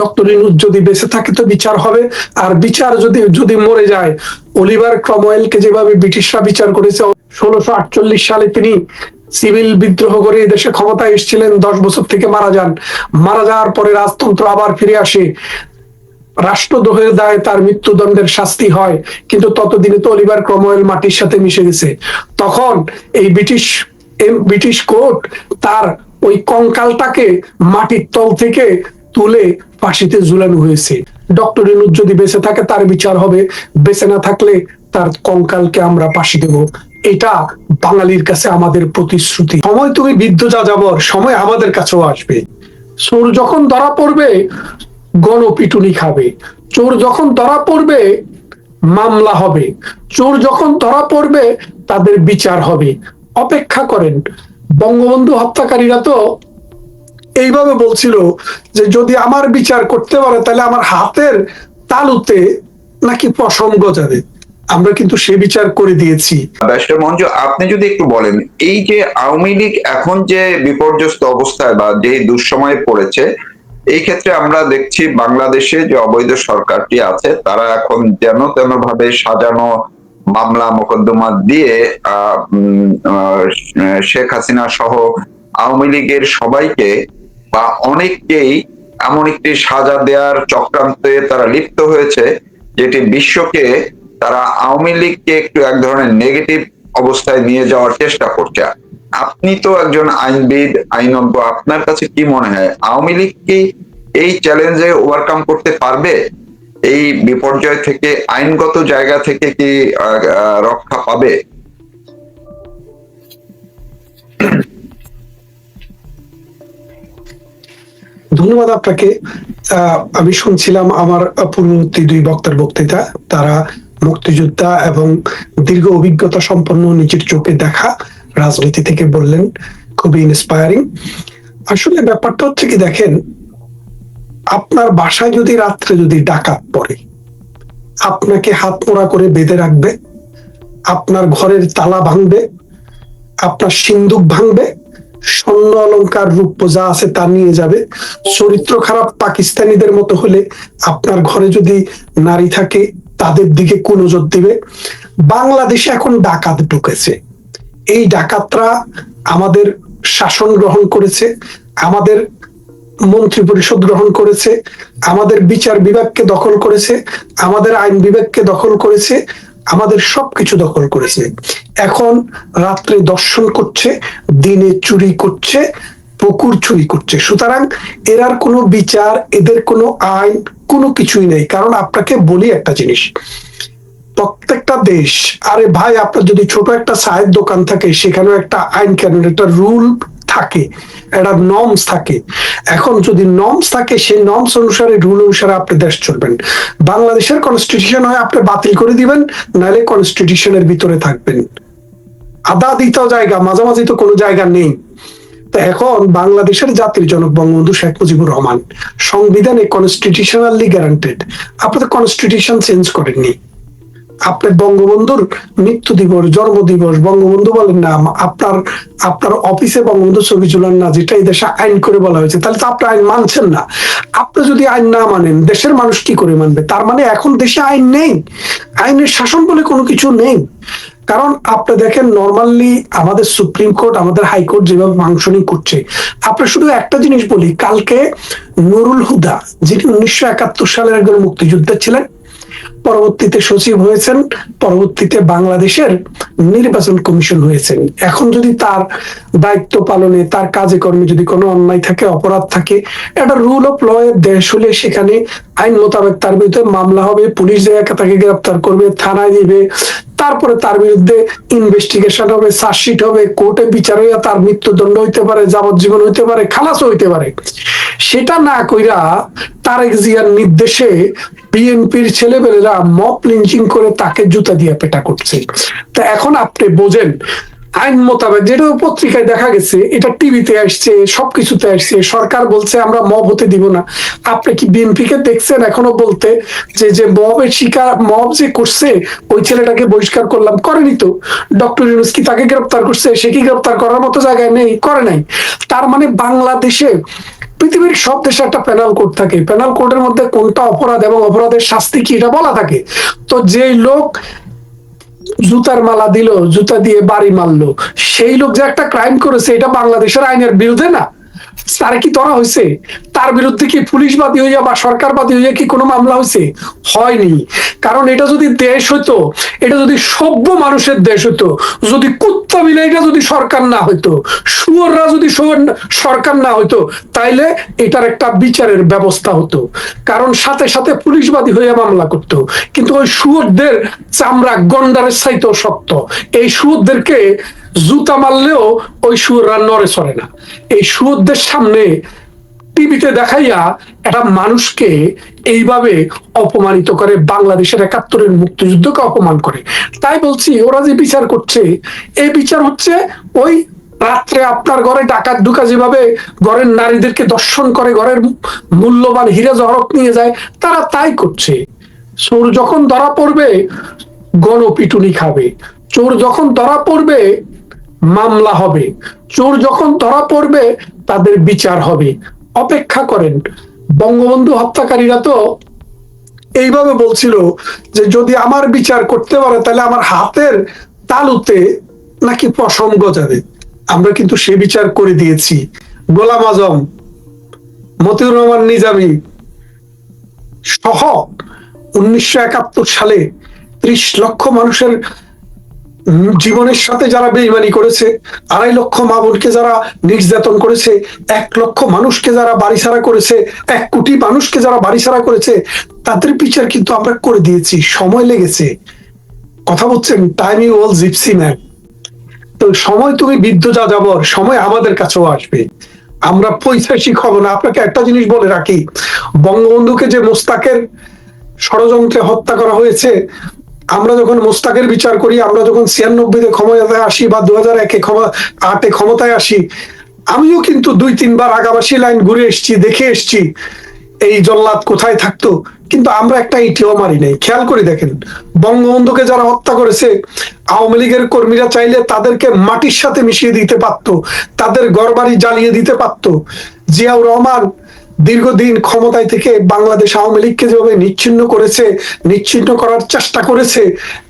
Doctor যদি বেঁচে থাকে তো বিচার হবে। আর বিচার যদি যদি মরে যায়, অলিভার ক্রমওয়েলকে যেভাবে ব্রিটিশরা বিচার করেছে, ষোলোশো আটচল্লিশ সালে তিনি সিভিল বিদ্রোহ করে দেশে ক্ষমতায় এসেছিলেন, দশ বছর থেকে মারা যান। মারা যাওয়ার পরে রাজতন্ত্র আবার ফিরে আসে। রাষ্ট্রদ্রোহের দায়ে তার মৃত্যুদণ্ডের শাস্তি হয়, কিন্তু ততদিনে তো অলিভার ক্রমওয়েল মাটির সাথে মিশে গেছে। তখন এই ব্রিটিশ ব্রিটিশ কোর্ট তার ওই কঙ্কালটাকে মাটির তল থেকে তুলে ফাঁসিতে ঝুলানো হয়েছে। ডক্টর ইনুজ যদি বেঁচে থাকে, তার বিচার হবে। বেঁচে না থাকলে তার কঙ্কালকে আমরা ফাঁসি দেব। এটা বাঙালির কাছে আমাদের প্রতিশ্রুতি। সময় তুমি বৃদ্ধ যা যাবর সময় আমাদের কাছেও আসবে। চোর যখন ধরা পড়বে, গণপিটুনি খাবে। চোর যখন ধরা পড়বে, মামলা হবে। চোর যখন ধরা পড়বে, তাদের বিচার হবে। অপেক্ষা করেন। বঙ্গবন্ধু হত্যাকারীরা তো এইভাবে বলছিল যে যদি আমার বিচার করতে পারে, তাহলে আমার হাতের তালুতে নাকি পশম গজাবে আমরা কিন্তু সে বিচার করে দিয়েছি। মঞ্জু, আপনি যদি একটু বলেন, এই যে আওয়ামী লীগ এখন যে বিপর্যস্ত অবস্থায় বা যে দুঃসময়ে পড়েছে, এই ক্ষেত্রে আমরা দেখছি বাংলাদেশে যে অবৈধ সরকারটি আছে, তারা এখন যেন তেন ভাবে সাজানো মামলা মোকদ্দমা দিয়ে শেখ হাসিনা সহ আওয়ামী লীগের সবাইকে বা অনেককেই এমন একটি সাজা দেওয়ার চক্রান্তে তারা লিপ্ত হয়েছে, যেটি বিশ্বকে তারা আওয়ামী লীগকে একটু এক ধরনের নেগেটিভ অবস্থায় নিয়ে যাওয়ার চেষ্টা করছে। আপনি তো একজন আইনবিদ, আইনজ্ঞ, আপনার কাছে কি মনে হয়, আওয়ামী লীগ কি এই চ্যালেঞ্জে ওভারকাম করতে পারবে? এই বিপর্যয় থেকে, আইনগত জায়গা থেকে কি রক্ষা পাবে? ধন্যবাদ আপনাকে। আমি শুনছিলাম আমার পূর্ববর্তী দুই বক্তার বক্তৃতা, তারা মুক্তিযোদ্ধা এবং দীর্ঘ অভিজ্ঞতা সম্পন্ন নিজের চোখে দেখা রাজনীতি থেকে বললেন, খুবই ইন্সপায়ারিং আসলে ব্যাপারটা হচ্ছে কি দেখেন, আপনার বাসায় যদি রাত্রে যদি ডাকাত পড়ে, আপনাকে হাত মোড়া করে বেঁধে রাখবে, আপনার ঘরের তালা ভাঙবে, আপনার সিন্দুক ভাঙবে স্বর্ণ অলংকার রূপ যা আছে তা নিয়ে যাবে। চরিত্র খারাপ পাকিস্তানিদের মতো হলে আপনার ঘরে যদি নারী থাকে, তাদের দিকে কুনজর দিবে। বাংলাদেশে এখন ডাকাত ঢুকেছে। এই ডাকাতরা আমাদের শাসন গ্রহণ করেছে, আমাদের মন্ত্রী পরিষদ গ্রহণ করেছে, আমাদের বিচার বিভাগকে দখল করেছে, আমাদের আইন বিভাগকে দখল করেছে আমাদের সবকিছু দখল করেছে। এখন রাত্রে দর্শন করছে, দিনে চুরি করছে, পুকুর চুরি করছে। সুতরাং এরার কোনো বিচার, এদের কোনো আইন, কোনো কিছুই নেই। কারণ আপনাকে বলি একটা জিনিস। প্রত্যেকটা দেশ, আরে ভাই, আপনার যদি ছোট একটা চায়ের দোকান থাকে, সেখানেও একটা আইন কেন? একটা রুল থাকে, একটা নর্মস থাকে। এখন যদি নর্মস থাকে, সেই নর্মস অনুসারে রুল অনুসারে আপনি দেশ চলবেন। বাংলাদেশের কনস্টিটিউশন হয়, আপনি বাতিল করে দিবেন, নাহলে কনস্টিটিউশনের ভিতরে থাকবেন। আদা দিত জায়গা, মাঝামাঝি তো কোনো জায়গা নেই। তো এখন বাংলাদেশের জাতির জনক বঙ্গবন্ধু শেখ মুজিবুর রহমান, সংবিধানে কনস্টিটিউশনালি গ্যারান্টেড আপনি তো কনস্টিটিউশন চেঞ্জ করেননি। আপনার বঙ্গবন্ধুর মৃত্যু দিবস, জন্ম দিবস, বঙ্গবন্ধু বলেন না, আপনার আপনার অফিসে বঙ্গবন্ধু ছবি ঝুলান না যেটা এই দেশে আইন করে বলা হয়েছে, তাহলে তো আপনি আইন মানছেন না। আপনি যদি আইন না মানেন, দেশের মানুষ কি করে মানবে? তার মানে এখন দেশে আইন নেই। আইনের শাসন বলে কোনো কিছু নেই। কারণ আপনি দেখেন নর্মালি আমাদের সুপ্রিম কোর্ট, আমাদের হাইকোর্ট যেভাবে ফাংশনিং করছে আপনার শুধু একটা জিনিস বলি, কালকে নুরুল হুদা, যিনি উনিশশো একাত্তর সালের একজন মুক্তিযোদ্ধা ছিলেন পরবর্তীতে সচিব হয়েছেন, পরবর্তীতে বাংলাদেশের নির্বাচন কমিশন হয়েছেন। এখন যদি তার দায়িত্ব পালনে, তার কাজে কর্মে যদি কোনো অন্যায় থাকে, অপরাধ থাকে, একটা রুল অফ ল এর দেশ হলে সেখানে আইন মোতাবেক তার বিরুদ্ধে মামলা হবে, পুলিশ তাকে গ্রেপ্তার করবে, থানায় দিবে, তারপরে তার বিরুদ্ধে ইনভেস্টিগেশন হবে, চার্জশিট হবে, কোর্টে বিচার হইয়া তার মৃত্যুদণ্ড হইতে পারে, যাবজ্জীবন হইতে পারে, খালাসও হইতে পারে। সেটা না কইরা তারেক জিয়ার নির্দেশে বিএনপির ছেলেবেলেরা মপ লিঞ্চিং করে তাকে জুতা দিয়ে পেটা করছে। তা এখন আপনি বোঝেন আইন মোতাবেক যেটা পত্রিকায় দেখা গেছে, এটা টিভিতে আসছে, সবকিছুতে আসছে, সরকার বলছে আমরা মব হতে দিব না। আপনি কি বিএনপি কে দেখছেন এখনও বলতে যে যে মবের শিকার, মব যে করছে, ওই ছেলেটাকে বহিষ্কার করলাম, করেনি তো। ডক্টর ইউনুস কি তাকে গ্রেপ্তার করছে? সে কি গ্রেপ্তার করার মতো জায়গায় নেই, করে নাই। তার মানে বাংলাদেশে, পৃথিবীর সব দেশে একটা প্যানাল কোড থাকে। প্যানাল কোডের মধ্যে কোনটা অপরাধ এবং অপরাধের শাস্তি কি এটা বলা থাকে। তো যেই লোক জুতার মালা দিল, জুতা দিয়ে বাড়ি মারলো। সেই লোক যে একটা ক্রাইম করেছে, এটা বাংলাদেশের আইনের বিরুদ্ধে না? তার কি ধরা হয়েছে? তার বিরুদ্ধে কি পুলিশবাদী হইয়া বা সরকারবাদী হইয়া কি কোনো মামলা হয়েছে? হয়নি। কারণ এটা যদি দেশ হইতো, এটা যদি সভ্য মানুষের দেশ হইতো, যদি কুত্তা মিলে এটা যদি সরকার না হইতো, শুয়োররা যদি সরকার না হইতো, তাইলে এটার একটা বিচারের ব্যবস্থা হতো। কারণ সাথে সাথে পুলিশবাদী হইয়া মামলা করতো। কিন্তু ওই শুয়োরদের চামড়া গন্ডারের চাইতেও শক্ত। এই শুয়োরদেরকে জুতা মারলেও ওই শুয়োররা নড়ে চড়ে না। এই শুয়োরদের সামনে টিভিতে দেখাইয়া একটা মানুষকে এইভাবে অপমানিত করে, বাংলাদেশের একাত্তরের মুক্তিযুদ্ধকে অপমান করে। তাই বলছি, ওরা যে বিচার করছে, এই বিচার হচ্ছে ওই রাত্রে আপনার ঘরে ডাকাত ঢুকা যেভাবে ঘরের নারীদেরকে দর্শন করে, ঘরের মূল্যবান হীরা জহরত নিয়ে যায়, তারা তাই করছে। চোর যখন ধরা পড়বে, গণপিটুনি খাবে। চোর যখন ধরা পড়বে মামলা হবে। চোর যখন ধরা পড়বে, তাদের বিচার হবে। অপেক্ষা করেন। বঙ্গবন্ধু হত্যাকারীরা তো এইভাবে বলছিল যে, যদি আমার বিচার করতে পারে, তাহলে আমার হাতের তালুতে নাকি পশম গজাবে। আমরা কিন্তু সে বিচার করে দিয়েছি। গোলাম আজম, মতিউর রহমান নিজামী সহ উনিশশো একাত্তর সালে ত্রিশ লক্ষ মানুষের জীবনের সাথে যারা বেইমানি করেছে, আড়াই লক্ষ মা বোনকে যারা নির্যাতন করেছে, এক লক্ষ মানুষকে যারা বাড়ি ছাড়া করেছে, এক কোটি মানুষকে যারা বাড়ি ছাড়া করেছে, তাদের বিচার কিন্তু আমরা করে দিয়েছি, সময় লেগেছে। কথা বলছেন টাইমিং ওয়াল জিপসি ম্যান তো সময় তুমি বৃদ্ধ যা যাবর সময় আমাদের কাছেও আসবে। আমরা পৈশাচিক হব না। আপনাকে একটা জিনিস বলে রাখি, বঙ্গবন্ধুকে যে মোস্তাকের ষড়যন্ত্রে হত্যা করা হয়েছে আমরা যখন মোস্তাকের বিচার করি, আমরা যখন ছিয়ানব্বইতে ক্ষমতায় আসি বা দু হাজার একে ক্ষমা, আটে ক্ষমতায় আসি, আমিও কিন্তু দুই, তিনবার আগাবাসী লাইন ঘুরে এসেছি, দেখে এসেছি, এই জল্লাদ কোথায় থাকতো? কিন্তু আমরা একটা ইটিও মারি নাই। খেয়াল করে দেখেন, বঙ্গবন্ধুকে যারা হত্যা করেছে, আওয়ামী লীগের কর্মীরা চাইলে তাদেরকে মাটির সাথে মিশিয়ে দিতে পারতো, তাদের ঘরবাড়ি জ্বালিয়ে দিতে পারতো। জিয়াউর রহমান দীর্ঘদিন ক্ষমতায় থেকে বাংলাদেশ আওয়ামী লীগকে যেভাবে নিচ্ছিন্ন করেছে, নিচ্ছিন্ন করার চেষ্টা করেছে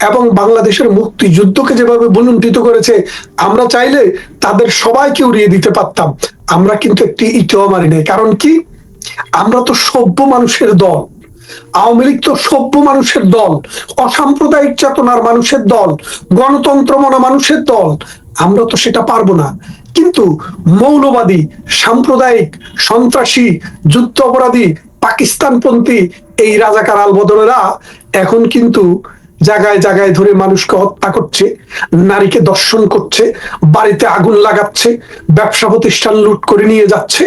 এবং বাংলাদেশের মুক্তিযুদ্ধকে যেভাবে বুলুণ্ঠিত করেছে, আমরা চাইলে তাদের সবাইকে উড়িয়ে দিতে পারতাম। আমরা কিন্তু একটি ইটেও মারি নাই। কারণ কি? আমরা তো সভ্য মানুষের দল। আওয়ামী লীগ তো সভ্য মানুষের দল, অসাম্প্রদায়িক চেতনার মানুষের দল গণতন্ত্র মনা মানুষের দল। আমরা তো সেটা পারব না। কিন্তু মৌলবাদী, সাম্প্রদায়িক, সন্ত্রাসী যুদ্ধ অপরাধী পাকিস্তানপন্থী এই রাজাকার আলবদলেরা এখন কিন্তু জায়গায় জায়গায় ধরে মানুষকে হত্যা করছে, নারীকে দর্শন করছে, বাড়িতে আগুন লাগাচ্ছে, ব্যবসা প্রতিষ্ঠান লুট করে নিয়ে যাচ্ছে।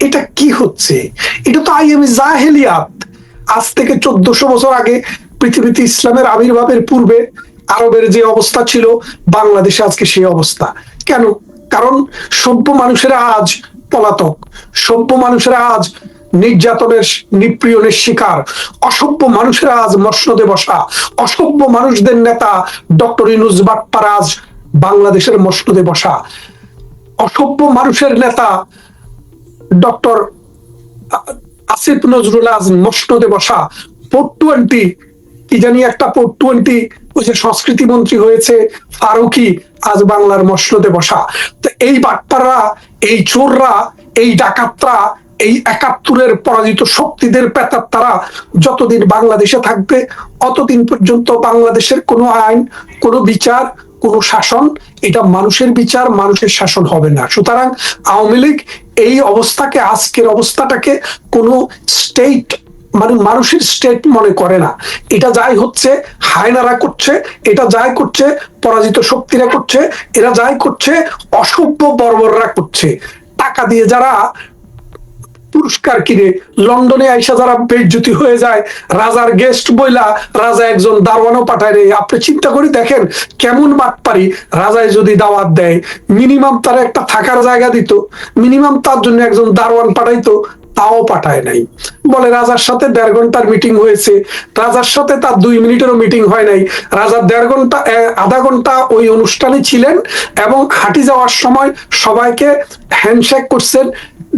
এটা কি হচ্ছে? এটা তো আই আইএমএ জাহেলিয়াত। আজ থেকে চোদ্দশো বছর আগে পৃথিবীতে ইসলামের আবির্ভাবের পূর্বে আরবের যে অবস্থা ছিল, বাংলাদেশে আজকে সেই অবস্থা। কেন? কারণ সভ্য মানুষেরা আজ পলাতক। সভ্য মানুষেরা আজ নির্যাতনের নিপ্রিয়নের শিকার। অসভ্য মানুষেরা আজ মসনদে বসা। অসভ্য মানুষদের নেতা ডক্টর ইনুজ বাটপারাজ বাংলাদেশের মসনদে বসা। অসভ্য মানুষের নেতা ডক্টর আসিফ নজরুল আজ মসনদে বসা। ফোর টোয়েন্টি, কি জানি একটা ফোর টোয়েন্টি ওই যে সংস্কৃতি মন্ত্রী হয়েছে ফারুকি আজ বাংলার মসনদে বসা। তো এই বাটপাররা এই চোররা, এই ডাকাতরা, এই একাত্তরের পরাজিত শক্তিদের পেতার তারা যতদিন বাংলাদেশে থাকবে, অতদিন পর্যন্ত বাংলাদেশের কোনো আইন, কোনো বিচার, কোনো শাসন, এটা মানুষের বিচার, মানুষের শাসন হবে না। সুতরাং আওয়ামী লীগ এই অবস্থাকে, আজকের অবস্থাটাকে কোনো স্টেট মানে মানুষের স্টেট মনে করে না। এটা যাই হচ্ছে, হায়নারা করছে, এটা যাই করছে, পরাজিত শক্তিরা করছে, এরা যাই করছে, অসভ্য বর্বররা করছে। টাকা দিয়ে যারা পুরস্কার কিনে, লন্ডনে আইসা যারা বেজ্জুতি হয়ে যায়, রাজার গেস্ট বইলা রাজা একজন দারোয়ানও পাঠায় রে। আপনি চিন্তা করে দেখেন, কেমন বাটপারি রাজায় যদি দাওয়াত দেয় মিনিমাম তার একটা থাকার জায়গা দিত মিনিমাম তার জন্য একজন দারোয়ান পাঠাইতো তাও পাঠায় নাই। বলে, রাজার সাথে দেড় ঘণ্টার মিটিং হয়েছে। রাজার সাথে তার দুই মিনিটেরও মিটিং হয় নাই। রাজা দেড় ঘণ্টা আধা ঘণ্টা ওই অনুষ্ঠানে ছিলেন এবং হাঁটি যাওয়ার সময় সবাইকে হ্যান্ডশেক করছেন।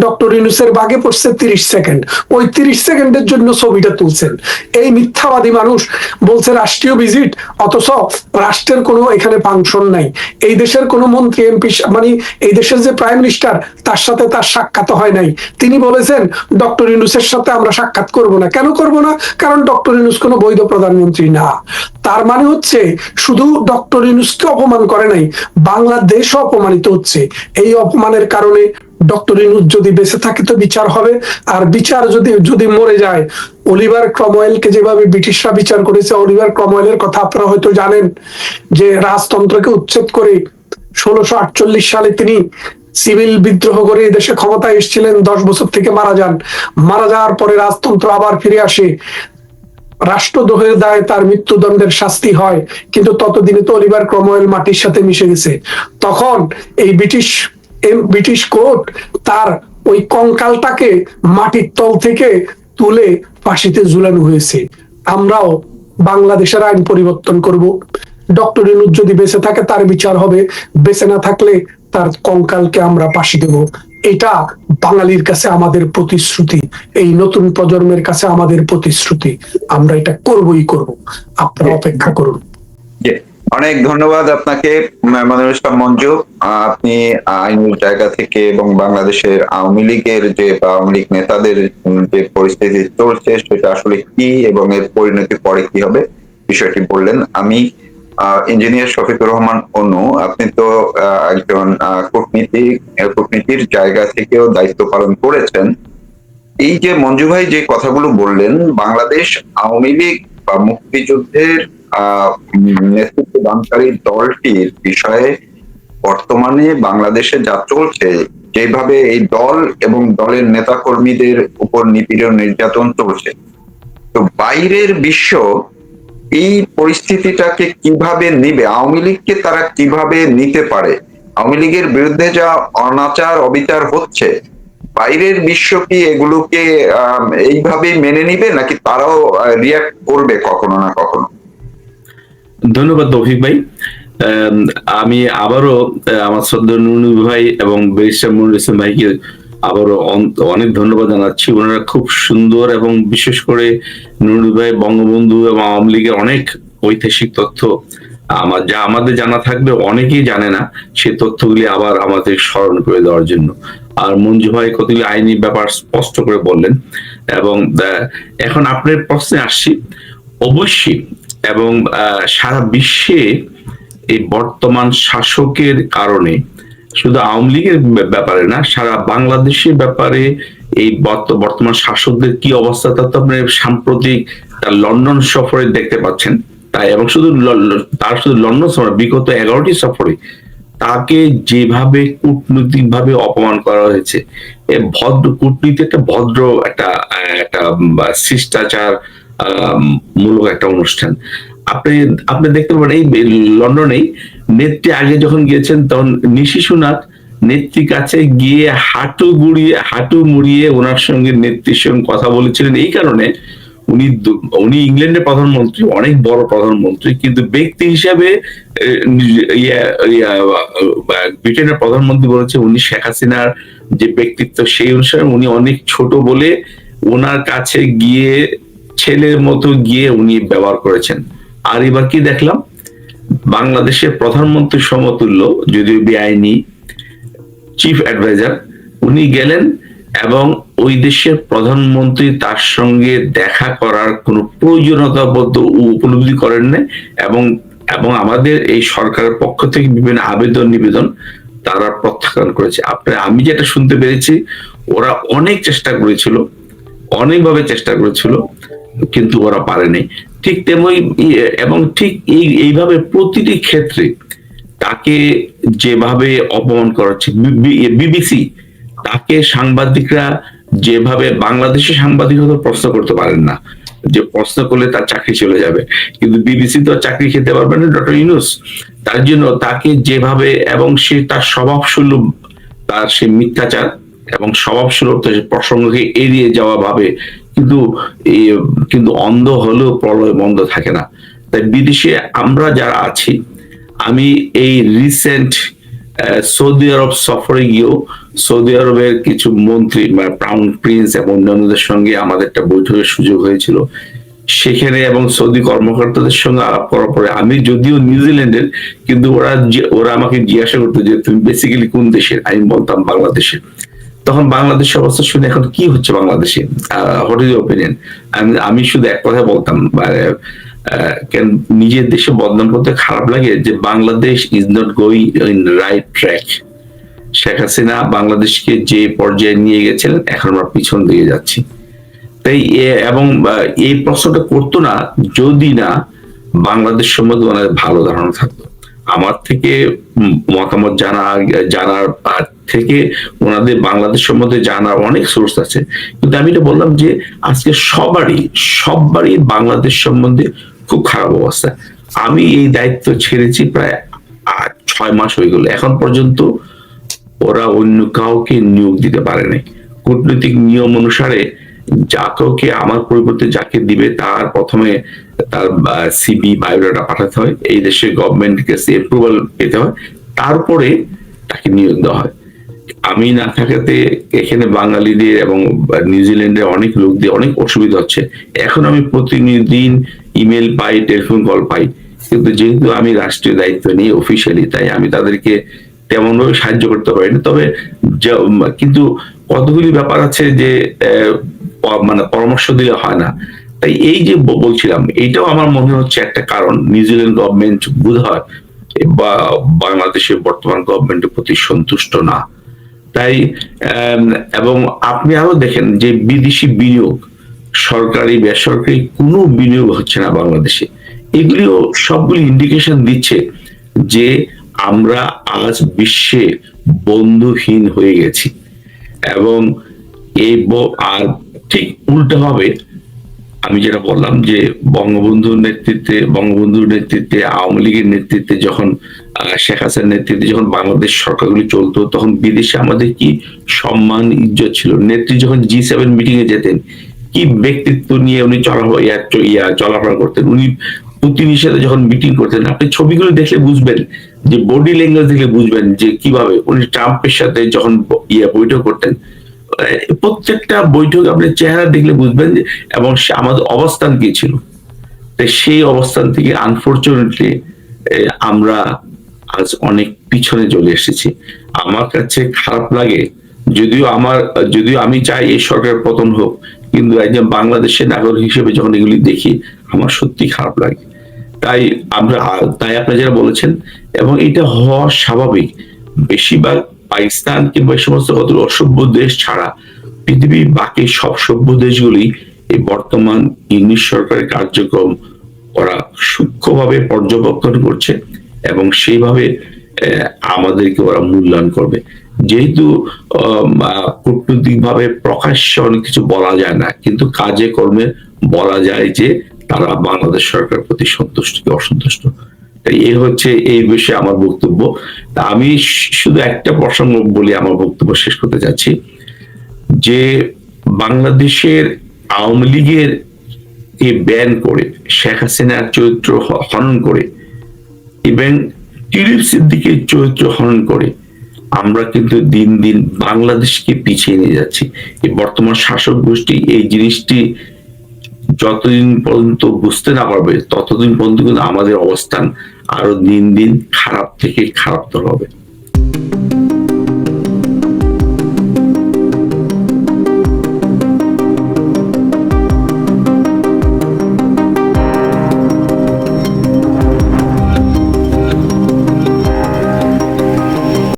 ডক্টর ইউনুসের বাগে পড়ছে তিরিশ সেকেন্ড। ওই তিরিশ সেকেন্ডের জন্য ছবিটা তুলছেন। এই মিথ্যাবাদী মানুষ বলছে, রাষ্ট্রীয় ভিজিট অথচ রাষ্ট্রের কোনো এখানে ফাংশন নাই। এই দেশের কোনো মন্ত্রী, এমপি মানে এই দেশের যে প্রাইম মিনিস্টার তার সাথে তার সাক্ষাৎ হয় নাই। তিনি বলেছেন ডক্টর ইউনুসের সাথে আমরা সাক্ষাৎ করব না। কেন করব না? কারণ ডক্টর ইউনুস কোনো বৈধ প্রধানমন্ত্রী না। তার মানে হচ্ছে, শুধু ডক্টর ইউনুসকে অপমান করে নাই, বাংলাদেশও অপমানিত হচ্ছে। এই অপমানের কারণে ডক্টর ইনুজ যদি বেঁচে থাকে তো বিচার হবে, আর বিচার যদি যদি মরে যায়, অলিভার ক্রমওয়েলকে যেভাবে ব্রিটিশরা বিচার করেছে, অলিভার ক্রমওয়েলের কথা আপনারা হয়তো জানেন যে রাজতন্ত্রকে উচ্ছেদ করে ষোলোশো আটচল্লিশ সালে তিনি সিভিল বিদ্রোহ করে দেশে ক্ষমতায় এসেছিলেন, দশ বছর থেকে মারা যান। মারা যাওয়ার পরে রাজতন্ত্র আবার ফিরে আসে। রাষ্ট্রদ্রোহের দায় তার মৃত্যুদণ্ডের শাস্তি হয়, কিন্তু ততদিনে তো অলিভার ক্রমওয়েল মাটির সাথে মিশে গেছে। তখন এই ব্রিটিশ ব্রিটিশ কোর্ট তার ওই কঙ্কালটাকে মাটির তল থেকে তুলে ফাঁসিতে ঝুলানো হয়েছে। আমরাও বাংলাদেশের আইন পরিবর্তন করব। ডক্টর যদি বেঁচে থাকে, তার বিচার হবে। বেঁচে না থাকলে তার কঙ্কালকে আমরা পাশি দেব। এটা বাঙালির কাছে আমাদের প্রতিশ্রুতি। এই নতুন প্রজন্মের কাছে আমাদের প্রতিশ্রুতি। আমরা এটা করবই করব। আপনারা অপেক্ষা করুন। অনেক ধন্যবাদ আপনাকে ইসলাম মঞ্জু। আপনি আইনের জায়গা থেকে এবং বাংলাদেশের আওয়ামী লীগের যে আওয়ামী লীগ নেতাদের যে পরিস্থিতি চলছে সেটা আসলে কি এবং এর পরিণতি পরে কি হবে বিষয়টি বললেন। আমি ইঞ্জিনিয়ার শফিকুর রহমান অনু, আপনি তো একজন কূটনীতিক কূটনীতির জায়গা থেকেও দায়িত্ব পালন করেছেন। এই যে মঞ্জু ভাই যে কথাগুলো বললেন, বাংলাদেশ আওয়ামী লীগ বা মুক্তিযুদ্ধের নেতৃত্ব দানকারী দলটির বিষয়ে বর্তমানে বাংলাদেশে যা চলছে, যেভাবে এই দল এবং দলের নেতাকর্মীদের উপর নিপীড়ন নির্যাতন চলছে, তো বাইরের বিশ্ব এই পরিস্থিতিটাকে কীভাবে নিবে? আওয়ামী লীগকে তারা কীভাবে নিতে পারে? আওয়ামী লীগের বিরুদ্ধে যা অনাচার অবিচার হচ্ছে বাইরের বিশ্ব কি এগুলোকে আহ, এইভাবেই মেনে নিবে নাকি তারাও রিয়াক্ট করবে কখনো না কখনো? ধন্যবাদ তৌফিক ভাই। আমি আবারও আমার শ্রদ্ধা নুনু ভাই এবং ব্যারিস্টার মনির ইসলাম ভাইকে আবারও অন- অনেক ধন্যবাদ জানাচ্ছি। ওনারা খুব সুন্দর এবং বিশেষ করে নুনু ভাই, বঙ্গবন্ধু এবং আওয়ামী লীগের অনেক ঐতিহাসিক তথ্য। আমার যা আমাদের জানা থাকবে অনেকেই জানে না সেই তথ্যগুলি আবার আমাদের স্মরণ করে দেওয়ার জন্য। আর মঞ্জু ভাই কতগুলি আইনি ব্যাপার স্পষ্ট করে বললেন এবং এখন আপনার প্রশ্নে আসছি। অবশ্যই, এবং সারা বিশ্বে এই বর্তমান শাসকের কারণে শুধু আওয়ামী লীগের ব্যাপারে না, সারা বাংলাদেশের ব্যাপারে এই বর্তমান শাসকদের কি অবস্থা তা তো আপনি সাম্প্রতিক তার লন্ডন সফরে দেখতে পাচ্ছেন। তাই এবং শুধু তার শুধু লন্ডন সফরে, বিগত এগারোটি সফরে তাকে যেভাবে কূটনৈতিক ভাবে অপমান করা হয়েছে, এ ভদ্র, কূটনীতি একটা ভদ্র একটা একটা শিষ্টাচার মূলক একটা অনুষ্ঠান। আপনি আপনি দেখতে পারেন এই লন্ডনেই নেত্রী আগে যখন গিয়েছেন তখন নিশি সুনাক নেত্রীর কাছে গিয়ে হাঁটু গুড়িয়ে হাঁটু মুড়িয়ে ওনার সঙ্গে নেত্রীর সঙ্গে কথা বলেছিলেন। এই কারণে উনি উনি ইংল্যান্ডের প্রধানমন্ত্রী অনেক বড় প্রধানমন্ত্রী কিন্তু ব্যক্তি হিসাবে ইয়া- ইয়া, ব্রিটেনের প্রধানমন্ত্রী বলেছে উনি শেখ হাসিনার যে ব্যক্তিত্ব সেই অনুসারে উনি অনেক ছোট বলে ওনার কাছে গিয়ে ছেলের মতো গিয়ে উনি ব্যবহার করেছেন। আর এবার কি দেখলাম? বাংলাদেশের প্রধানমন্ত্রী সমতুল্য, যদিও বেআইনি চিফ অ্যাডভাইজার উনি গেলেন এবং ওই দেশের প্রধানমন্ত্রী তার সঙ্গে দেখা করার কোনো প্রয়োজনীয়তা বোধ উপলব্ধি করেন না এবং এবং আমাদের এই সরকারের পক্ষ থেকে বিভিন্ন আবেদন, নিবেদন তারা প্রত্যাখ্যান করেছে। আপনার আমি যেটা শুনতে পেরেছি, ওরা অনেক চেষ্টা করেছিল, অনেকভাবে চেষ্টা করেছিল, কিন্তু ওরা পারেনি। ঠিক তেমনি এবং ঠিক এই, এইভাবে প্রতিটি ক্ষেত্রে তাকে যেভাবে অপমান করা হচ্ছে বিবিসি, তাকে সাংবাদিকরা যেভাবে বাংলাদেশের সাংবাদিকতা প্রশ্ন করতে পারেন না, যে প্রশ্ন করলে তার চাকরি চলে যাবে। কিন্তু বিবিসি তো চাকরি খেতে পারবে না, ডক্টর ইউনুস। তার জন্য তাকে যেভাবে, এবং সে তার স্বভাব সুলভ তার সে মিথ্যাচার এবং স্বভাবসুলভ প্রসঙ্গকে এড়িয়ে যাওয়া ভাবে কিন্তু কিন্তু অন্ধ হলেও প্রলয় বন্ধ থাকে না। তাই বিদেশে আমরা যারা আছি, আমি এই রিসেন্ট সৌদি আরব সফরে গিয়েও সৌদি আরবের কিছু মন্ত্রী প্রাউন প্রিন্স এবং অন্যান্যদের সঙ্গে আমাদের একটা বৈঠকের সুযোগ হয়েছিল। সেখানে এবং সৌদি কর্মকর্তাদের সঙ্গে আলাপ করার পরে আমি যদিও নিউজিল্যান্ডের, কিন্তু ওরা ওরা আমাকে জিজ্ঞাসা করতো যে, তুমি বেসিক্যালি কোন দেশের? আমি বলতাম বাংলাদেশের। তখন বাংলাদেশের অবস্থা শুনে এখন কি হচ্ছে বাংলাদেশে? হোয়াট ইজ ওপিনিয়ন আমি আমি শুধু এক কথা বলতাম আহ, কেন নিজের দেশে বদনাম করতে খারাপ লাগে যে Bangladesh is not going in right track Sheikh Hasina বাংলাদেশকে যে পর্যায়ে নিয়ে গেছিলেন এখন আমরা পিছন দিয়ে যাচ্ছি। তাই এবং এই প্রশ্নটা করতো না যদি না বাংলাদেশ সম্বন্ধে ওনার ভালো ধারণা থাকতো। আমার থেকে মতামত জানা, জানার থেকে ওনাদের বাংলাদেশ সম্বন্ধে জানার অনেক সোর্স আছে। কিন্তু আমি এটা বললাম যে, আজকে সবারই সবারই বাংলাদেশ সম্বন্ধে খুব খারাপ অবস্থা। আমি এই দায়িত্ব ছেড়েছি প্রায় ছয় মাস হয়ে গেল। এখন পর্যন্ত ওরা অন্য কাউকে নিয়োগ দিতে পারেনি কূটনৈতিক নিয়ম অনুসারে যা কাউকে আমার পরিবর্তে যাকে দিবে, তার প্রথমে তার সিবি বায়োডাটা পাঠাতে হয়। এই দেশে গভর্নমেন্ট কাছে অ্যাপ্রুভাল পেতে হয়। তারপরে তাকে নিয়োগ দেওয়া হয়। আমি না থাকাতে এখানে বাঙালিদের এবং নিউজিল্যান্ডের অনেক লোকদের অনেক অসুবিধা হচ্ছে। এখন আমি প্রতিদিন ইমেল পাই টেলিফোন কল পাই। কিন্তু যেহেতু আমি রাষ্ট্রীয় দায়িত্ব নিই অফিসিয়ালি তাই আমি তাদেরকে তেমন ভাবে সাহায্য করতে পারি না। তবে কিন্তু কতগুলি ব্যাপার আছে যে মানে পরামর্শ দিলে হয় না। তাই এই যে বলছিলাম এইটাও আমার মনে হচ্ছে একটা কারণ। নিউজিল্যান্ড গভর্নমেন্ট বোধ হয় বা বাংলাদেশের বর্তমান গভর্নমেন্টের প্রতি সন্তুষ্ট না। তাই এবং আপনি আরও দেখেন যে বিদেশি বিনিয়োগ, সরকারি, বেসরকারি কোনো বিনিয়োগ হচ্ছে না বাংলাদেশে। এগুলিও সবগুলি ইন্ডিকেশন দিচ্ছে যে আমরা আজ বিশ্বে বন্ধুহীন হয়ে গেছি। এবং এই আর ঠিক উল্টো হবে আমি যেটা বললাম যে বঙ্গবন্ধুর নেতৃত্বে বঙ্গবন্ধুর নেতৃত্বে, আওয়ামী লীগের নেতৃত্বে যখন শেখ হাসিনার নেতৃত্বে যখন বাংলাদেশ সরকারগুলি চলতো, তখন বিদেশে আমাদের কি সম্মান, ইজ্জত ছিল? নেত্রী যখন জি সেভেন মিটিং এ যেতেন, কি ব্যক্তিত্ব নিয়ে উনি চলা ইয়া চলাফেরা করতেন? উনি পুতিনের সাথে যখন মিটিং করতেন, আপনি ছবিগুলো দেখলে বুঝবেন যে বডি ল্যাঙ্গুয়েজ দেখলে বুঝবেন যে কীভাবে উনি ট্রাম্পের সাথে যখন ইয়া, বৈঠক করতেন প্রত্যেকটা বৈঠক আপনি চেহারা দেখলে বুঝবেন যে, এবং আমাদের অবস্থান কি ছিল। সেই অবস্থান থেকে আনফরচুনেটলি আমরা আজ অনেক পিছনে চলে এসেছি। আমার কাছে খারাপ লাগে, যদিও আমার, যদিও আমি চাই এই সরকারের পতন হোক, কিন্তু একজন বাংলাদেশের নাগরিক হিসেবে যখন এগুলি দেখি, আমার সত্যি খারাপ লাগে। তাই আমরা, তাই আপনি যেটা বলেছেন, এবং এটা হওয়া স্বাভাবিক। বেশিরভাগ পাকিস্তান কিংবা এই সমস্ত কত অসভ্য দেশ ছাড়া পৃথিবীর বাকি সব সভ্য দেশগুলি এই বর্তমান ইংলিশ সরকারের কার্যক্রম ওরা সূক্ষ্মভাবে পর্যবেক্ষণ করছে এবং সেইভাবে আমাদেরকে ওরা মূল্যায়ন করবে। যেহেতু কূটনৈতিক ভাবে প্রকাশ্যে অনেক কিছু বলা যায় না, কিন্তু কাজে কর্মে বলা যায় যে তারা বাংলাদেশ সরকারের প্রতি সন্তুষ্ট কি অসন্তুষ্ট। এই হচ্ছে এই বিষয়ে আমার বক্তব্য। আমি শুধু একটা প্রসঙ্গ বলে আমার বক্তব্য শেষ করতে যাচ্ছি যে বাংলাদেশের আওয়ামী লীগের কে ব্যান করে, শেখ হাসিনার চরিত্র হনন করে, এবং টিলিপ সিদ্দিকের চরিত্র হনন করে, আমরা কিন্তু দিন দিন বাংলাদেশকে পিছিয়ে নিয়ে যাচ্ছি। এই বর্তমান শাসক গোষ্ঠী এই জিনিসটি যতদিন পর্যন্ত বুঝতে না পারবে, ততদিন পর্যন্ত কিন্তু আমাদের অবস্থান আরও দিন দিন খারাপ থেকে খারাপতর হবে।